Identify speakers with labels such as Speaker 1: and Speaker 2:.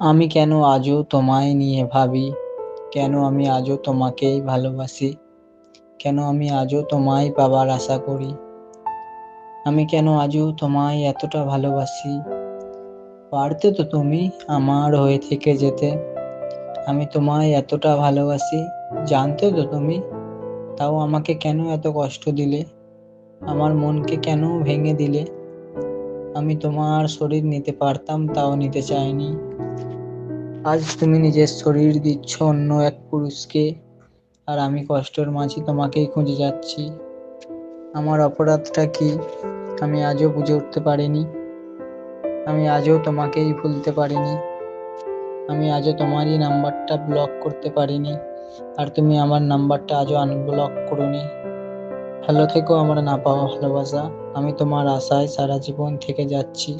Speaker 1: আমি কেন আজও তোমায় নিয়ে ভাবি? কেন আমি আজও তোমাকেই ভালোবাসি? কেন আমি আজও তোমায় পাবার আশা করি? আমি কেন আজও তোমায় এতটা ভালোবাসি? পারতে তো তুমি আমার হয়ে থেকে যেতে। আমি তোমায় এতটা ভালোবাসি, জানতে তো তুমি তাও আমাকে কেন এত কষ্ট দিলে? আমার মনকে কেন ভেঙে দিলে? আমি তোমার শরীর নিতে পারতাম, তাও নিতে চাইনি। আজ তুমি নিজের শরীর দিচ্ছ অন্য এক পুরুষকে, আর আমি কষ্টের মাঝে তোমাকেই খুঁজে যাচ্ছি। আমার অপরাধটা কি? আমি আজও বুঝে উঠতে পারিনি। আমি আজও তোমাকেই ভুলতে পারিনি। আমি আজও তোমারই নাম্বারটা ব্লক করতে পারিনি। আর তুমি আমার নাম্বারটা আজও আনব্লক করোনি। ভালো থেকো আমার না পাওয়া ভালোবাসা। আমি তোমার আশায় সারা জীবন থেকে যাচ্ছি।